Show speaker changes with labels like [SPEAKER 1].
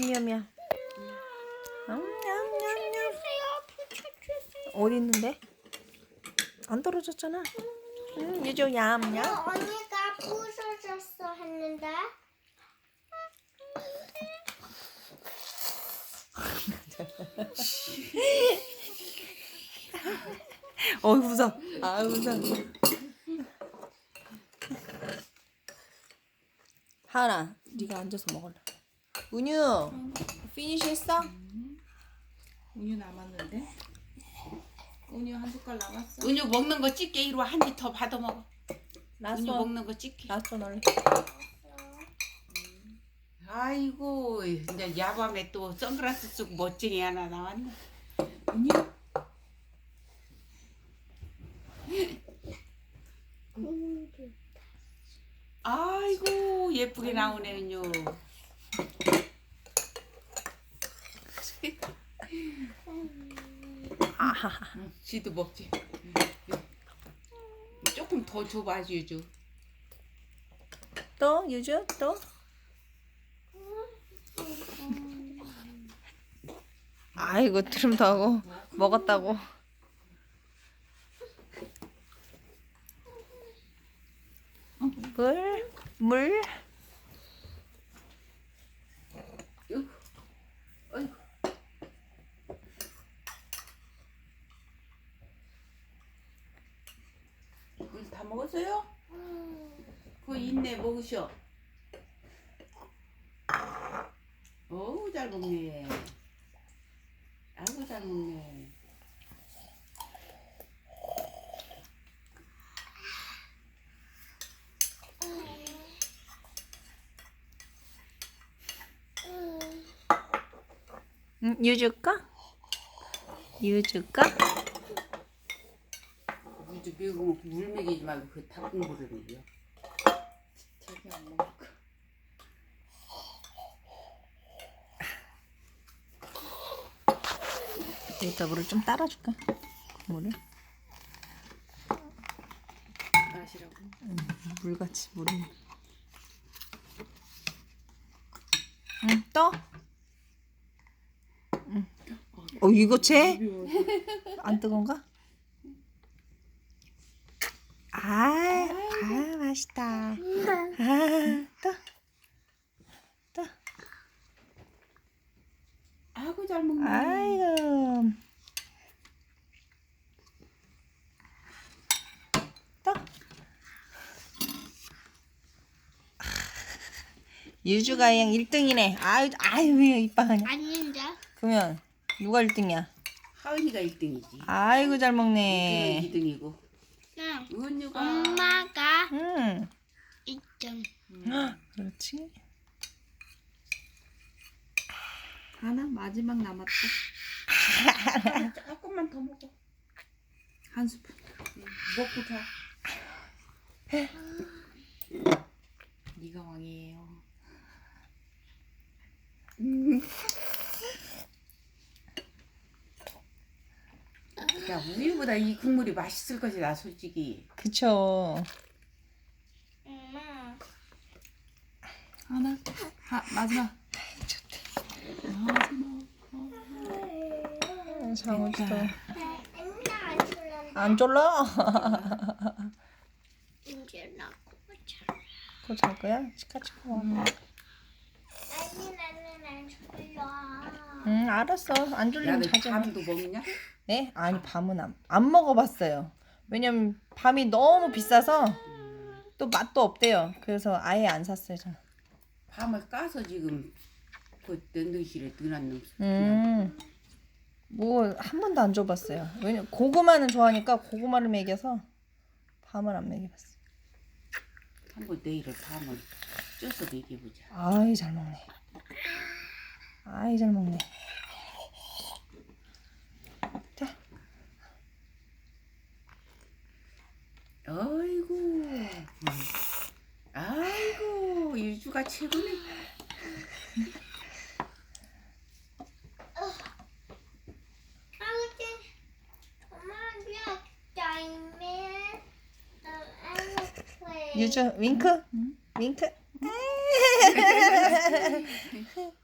[SPEAKER 1] 미야 미야. 냠냠냠냠. 어디 있는데? 안 떨어졌잖아. 응, 유주 얌얌.
[SPEAKER 2] 어, 언니가 부서졌어 했는데
[SPEAKER 1] 어이 무서. 아 무서. 하나, 네가 앉아서 먹을래. 운유, 피니시했어?
[SPEAKER 3] 우유 남았는데? 우유 한 숟갈 남았어?
[SPEAKER 4] 은유 먹는 거 찍게 이리 와 한 입 더 받아 먹어. 은유
[SPEAKER 1] 놨어.
[SPEAKER 4] 먹는 거 찍게.
[SPEAKER 1] 놨어 널.
[SPEAKER 4] 아이고 이제 야밤에 또 선글라스 쓰고 멋쟁이 하나 나왔네. 은유 아이고 예쁘게 나오네 은유.
[SPEAKER 1] 아하.
[SPEAKER 4] 응, 지도 먹지. 조금 더 줘봐 유주.
[SPEAKER 1] 또 유주 또. 아이고 트림도 하고 먹었다고. 물, 물.
[SPEAKER 4] 어이구, 어이구. 물 다 먹었어요? 그거 있네 먹으셔. 어우 잘 먹네. 아이고 잘 먹네.
[SPEAKER 1] 음, 유주까? 유주까?
[SPEAKER 4] 유주 미국 물 먹이지 말고 그 닭공부를 먹여.
[SPEAKER 3] 자기 안 먹을 거.
[SPEAKER 1] 여기다 물을 좀 따라줄까? 물을
[SPEAKER 3] 마시라고.
[SPEAKER 1] 물같이 물을. 응, 떠. 응. 어 이거 쟤? 안 뜨거운가? 아, 아 맛있다. 아, 떠, 떠.
[SPEAKER 4] 아이고 잘 먹네.
[SPEAKER 1] 아이고. 떠. 유주가 그냥 1등이네. 아유, 아유, 왜 이빵하냐.
[SPEAKER 2] 아닌데
[SPEAKER 1] 그러면 누가 1등이야?
[SPEAKER 4] 하은이가 1등이지.
[SPEAKER 1] 아이고 잘
[SPEAKER 4] 네.
[SPEAKER 1] 먹네.
[SPEAKER 4] 2등이고.
[SPEAKER 2] 응
[SPEAKER 4] 은유가
[SPEAKER 2] 엄마가
[SPEAKER 1] 응.
[SPEAKER 2] 2등
[SPEAKER 1] 그렇지.
[SPEAKER 3] 하나 마지막 남았다.
[SPEAKER 4] 조금만 더 먹어.
[SPEAKER 3] 한 스푼.
[SPEAKER 4] 먹고 자.
[SPEAKER 3] 네가 왕이에요.
[SPEAKER 4] 야 우유보다 이 국물이 맛있을 것이 나 솔직히.
[SPEAKER 1] 그쵸.
[SPEAKER 2] 엄마
[SPEAKER 3] 하나. 하, 마지막.
[SPEAKER 1] 장우지도
[SPEAKER 2] 맨날 안 줄란다
[SPEAKER 1] 안 졸라?
[SPEAKER 2] 이제 나 고쳐
[SPEAKER 1] 그거 잘 거야? 치카치카.
[SPEAKER 2] 아니 나는 안 졸려
[SPEAKER 1] 응 알았어. 안 졸리면 자자.
[SPEAKER 4] 밤도 먹냐?
[SPEAKER 1] 네? 아니 밤은 안, 안 먹어봤어요. 왜냐면 밤이 너무 비싸서 또 맛도 없대요. 그래서 아예 안 샀어요. 저는.
[SPEAKER 4] 밤을 까서 지금 그 냉동실에 넣어놨는.
[SPEAKER 1] 음. 뭐 한 번도 안 줘봤어요. 왜냐 고구마는 좋아하니까 고구마를 먹여서 밤을 안 먹여봤어.
[SPEAKER 4] 한번 내일을 밤을 쪄서 먹여보자.
[SPEAKER 1] 아이 잘 먹네. 아이 잘 먹네. 자,
[SPEAKER 4] 아이고. 음. 아이고 유주가 최고네.
[SPEAKER 1] 유주 윙크, 윙크.